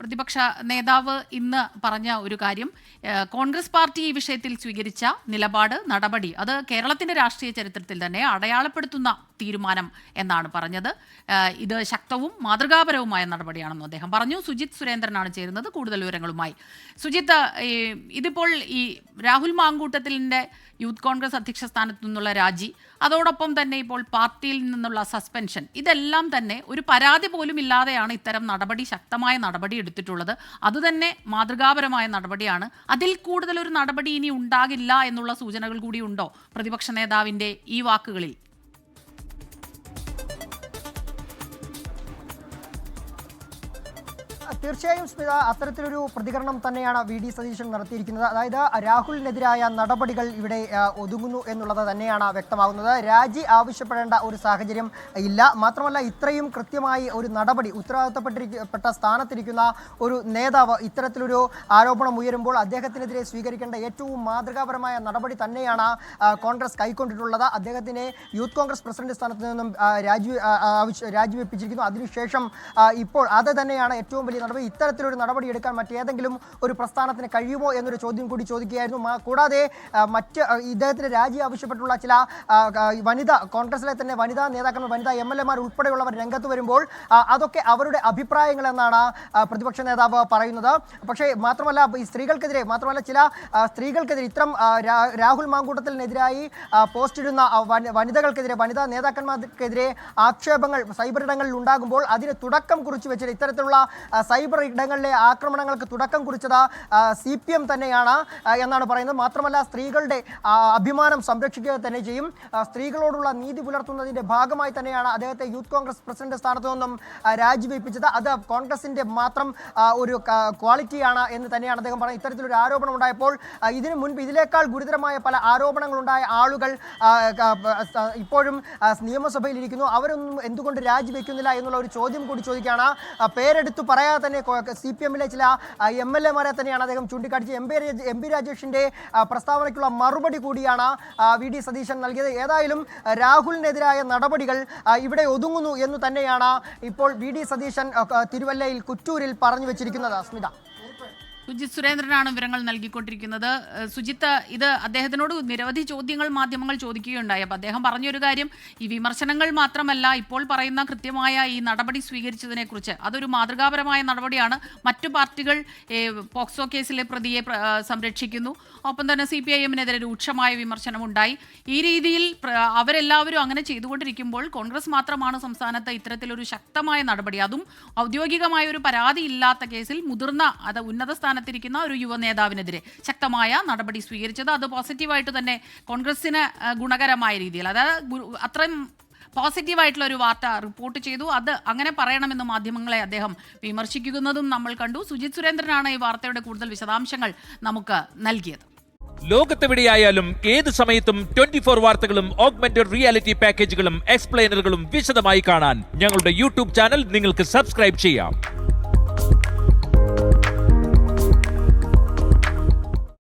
പ്രതിപക്ഷ നേതാവ് ഇന്ന് പറഞ്ഞ ഒരു കാര്യം കോൺഗ്രസ് പാർട്ടി ഈ വിഷയത്തിൽ സ്വീകരിച്ച നിലപാട് നടപടി അത് കേരളത്തിന്റെ രാഷ്ട്രീയ ചരിത്രത്തിൽ തന്നെ അടയാളപ്പെടുത്തുന്ന തീരുമാനം എന്നാണ് പറഞ്ഞത്. ഇത് ശക്തവും മാതൃകാപരവുമായ നടപടിയാണെന്ന് അദ്ദേഹം പറഞ്ഞു. സുജിത് സുരേന്ദ്രനാണ് ചേരുന്നത്. കൂടുതൽ വിവരങ്ങളുമായി സുജിത്ത് ഇതിപ്പോൾ ഈ രാഹുൽ മാങ്കൂട്ടത്തിലിന്റെ യൂത്ത് കോൺഗ്രസ് അധ്യക്ഷ സ്ഥാനത്തു നിന്നുള്ള രാജി അതോടൊപ്പം തന്നെ ഇപ്പോൾ പാർട്ടിയിൽ നിന്നുള്ള സസ്പെൻഷൻ ഇതെല്ലാം തന്നെ ഒരു പരാതി പോലും ഇല്ലാതെയാണ് ഇത്തരം നടപടി ശക്തമായ നടപടി എടുത്തിട്ടുള്ളത്. അതുതന്നെ മാതൃകാപരമായ നടപടിയാണ്. അതിൽ കൂടുതൽ ഒരു നടപടി ഇനി ഉണ്ടാകില്ല എന്നുള്ള സൂചനകൾ കൂടി ഉണ്ടോ? പ്രതിപക്ഷ നേതാവിന്റെ ഈ വാക്കുകളിൽ. തീർച്ചയായും സ്മിത അത്തരത്തിലൊരു പ്രതികരണം തന്നെയാണ് വി ഡി സതീശൻ നടത്തിയിരിക്കുന്നത്. അതായത് രാഹുലിനെതിരായ നടപടികൾ ഇവിടെ ഒതുങ്ങുന്നു എന്നുള്ളത് തന്നെയാണ് വ്യക്തമാകുന്നത്. രാജി ആവശ്യപ്പെടേണ്ട ഒരു സാഹചര്യം ഇല്ല. മാത്രമല്ല ഇത്രയും കൃത്യമായി ഒരു നടപടി ഉത്തരവാദിത്തപ്പെട്ടിരിക്കപ്പെട്ട സ്ഥാനത്തിരിക്കുന്ന ഒരു നേതാവ് ഇത്തരത്തിലൊരു ആരോപണം ഉയരുമ്പോൾ അദ്ദേഹത്തിനെതിരെ സ്വീകരിക്കേണ്ട ഏറ്റവും മാതൃകാപരമായ നടപടി തന്നെയാണ് കോൺഗ്രസ് കൈക്കൊണ്ടിട്ടുള്ളത്. അദ്ദേഹത്തിനെ യൂത്ത് കോൺഗ്രസ് പ്രസിഡന്റ് സ്ഥാനത്ത് നിന്നും രാജി രാജിവെപ്പിച്ചിരിക്കുന്നു. അതിനുശേഷം ഇപ്പോൾ അത് തന്നെയാണ് ഏറ്റവും വലിയ നടപടി ഇത്തരത്തിലൊരു നടപടി എടുക്കാൻ മറ്റേതെങ്കിലും ഒരു പ്രസ്ഥാനത്തിന് കഴിയുമോ എന്നൊരു ചോദ്യം കൂടി ചോദിക്കുകയായിരുന്നു. കൂടാതെ മറ്റ് ഇദ്ദേഹത്തിന് രാജി ആവശ്യപ്പെട്ടുള്ള ചില വനിതാ കോൺഗ്രസിലെ തന്നെ വനിതാ നേതാക്കന്മാർ വനിതാ എം എൽ എമാർ ഉൾപ്പെടെയുള്ളവർ രംഗത്ത് വരുമ്പോൾ അതൊക്കെ അവരുടെ അഭിപ്രായങ്ങൾ എന്നാണ് പ്രതിപക്ഷ നേതാവ് പറയുന്നത്. പക്ഷേ മാത്രമല്ല ഈ സ്ത്രീകൾക്കെതിരെ മാത്രമല്ല ചില സ്ത്രീകൾക്കെതിരെ ഇത്തരം രാഹുൽ മാങ്കൂട്ടത്തിനെതിരായി പോസ്റ്റ് ഇടുന്ന വനിതകൾക്കെതിരെ വനിതാ നേതാക്കന്മാർക്കെതിരെ ആക്ഷേപങ്ങൾ സൈബർ ഇടങ്ങളിൽ ഉണ്ടാകുമ്പോൾ അതിന് തുടക്കം കുറിച്ച് വെച്ചിട്ട് ഇത്തരത്തിലുള്ള സൈബർ ഇടങ്ങളിലെ ആക്രമണങ്ങൾക്ക് തുടക്കം കുറിച്ചത് സി പി എം തന്നെയാണ് എന്നാണ് പറയുന്നത്. മാത്രമല്ല സ്ത്രീകളുടെ അഭിമാനം സംരക്ഷിക്കുക തന്നെ ചെയ്യും. സ്ത്രീകളോടുള്ള നീതി പുലർത്തുന്നതിന്റെ ഭാഗമായി തന്നെയാണ് അദ്ദേഹത്തെ യൂത്ത് കോൺഗ്രസ് പ്രസിഡന്റ് സ്ഥാനത്തു നിന്നും രാജിവെപ്പിച്ചത്. അത് കോൺഗ്രസിന്റെ മാത്രം ഒരു ക്വാളിറ്റിയാണ് എന്ന് തന്നെയാണ് അദ്ദേഹം പറയുന്നത് ഇത്തരത്തിലൊരു ആരോപണം ഉണ്ടായപ്പോൾ ഇതിനു മുൻപ് ഇതിനേക്കാൾ ഗുരുതരമായ പല ആരോപണങ്ങളുണ്ടായ ആളുകൾ ഇപ്പോഴും നിയമസഭയിൽ ഇരിക്കുന്നു അവരൊന്നും എന്തുകൊണ്ട് രാജിവെക്കുന്നില്ല എന്നുള്ള ഒരു ചോദ്യം കൂടി ചോദിക്കുകയാണ്. പേരെടുത്തു പേരെടുത്തു തന്നെ സി പി എമ്മിലെ ചില എം എൽ എമാരെ തന്നെയാണ് അദ്ദേഹം ചൂണ്ടിക്കാണിച്ചത് എം പി എം പി രാജേഷിന്റെ പ്രസ്താവനയ്ക്കുള്ള മറുപടി കൂടിയാണ് വി ഡി സതീശൻ നൽകിയത്. ഏതായാലും രാഹുലിനെതിരായ നടപടികൾ ഇവിടെ ഒതുങ്ങുന്നു എന്ന് തന്നെയാണ് ഇപ്പോൾ വി ഡി സതീശൻ തിരുവല്ലയിൽ കുറ്റൂരിൽ പറഞ്ഞു വെച്ചിരിക്കുന്നത്. സ്മിത സുജിത് സുരേന്ദ്രനാണ് വിവരങ്ങൾ നൽകിക്കൊണ്ടിരിക്കുന്നത്. സുജിത്ത് ഇത് അദ്ദേഹത്തിനോട് നിരവധി ചോദ്യങ്ങൾ മാധ്യമങ്ങൾ ചോദിക്കുകയുണ്ടായി. അപ്പോൾ അദ്ദേഹം പറഞ്ഞൊരു കാര്യം ഈ വിമർശനങ്ങൾ മാത്രമല്ല ഇപ്പോൾ പറയുന്ന കൃത്യമായ ഈ നടപടി സ്വീകരിച്ചതിനെക്കുറിച്ച്. അതൊരു മാതൃകാപരമായ നടപടിയാണ്. മറ്റു പാർട്ടികൾ പോക്സോ കേസിലെ പ്രതിയെ സംരക്ഷിക്കുന്നു. ഒപ്പം തന്നെ സി പി ഐ എമ്മിനെതിരെ രൂക്ഷമായ വിമർശനമുണ്ടായി. ഈ രീതിയിൽ അവരെല്ലാവരും അങ്ങനെ ചെയ്തുകൊണ്ടിരിക്കുമ്പോൾ കോൺഗ്രസ് മാത്രമാണ് സംസ്ഥാനത്ത് ഇത്തരത്തിലൊരു ശക്തമായ നടപടി. അതും ഔദ്യോഗികമായ ഒരു പരാതി ഇല്ലാത്ത കേസിൽ മുതിർന്ന അത് ഉന്നത സ്ഥാനത്തിരിക്കുന്ന ഒരു യുവ നേതാവിനെതിരെ ശക്തമായ നടപടി സ്വീകരിച്ചത് അത് പോസിറ്റീവായിട്ട് തന്നെ കോൺഗ്രസിന് ഗുണകരമായ രീതിയിൽ. അതായത് അത്രയും പോസിറ്റീവായിട്ടുള്ള ഒരു വാർത്ത റിപ്പോർട്ട് ചെയ്തു. അത് അങ്ങനെ പറയണമെന്ന് മാധ്യമങ്ങളെ അദ്ദേഹം വിമർശിക്കുന്നതും നമ്മൾ കണ്ടു. സുജിത് സുരേന്ദ്രനാണ് ഈ വാർത്തയുടെ കൂടുതൽ വിശദാംശങ്ങൾ നമുക്ക് നൽകിയത്. ലോകത്തെവിടെയായാലും ഏത് സമയത്തും ട്വന്റി ഫോർ വാർത്തകളും ഓഗ്മെന്റഡ് റിയാലിറ്റി പാക്കേജുകളും എക്സ്പ്ലെയിനറുകളും വിശദമായി കാണാൻ ഞങ്ങളുടെ യൂട്യൂബ് ചാനൽ നിങ്ങൾക്ക് സബ്സ്ക്രൈബ് ചെയ്യാം.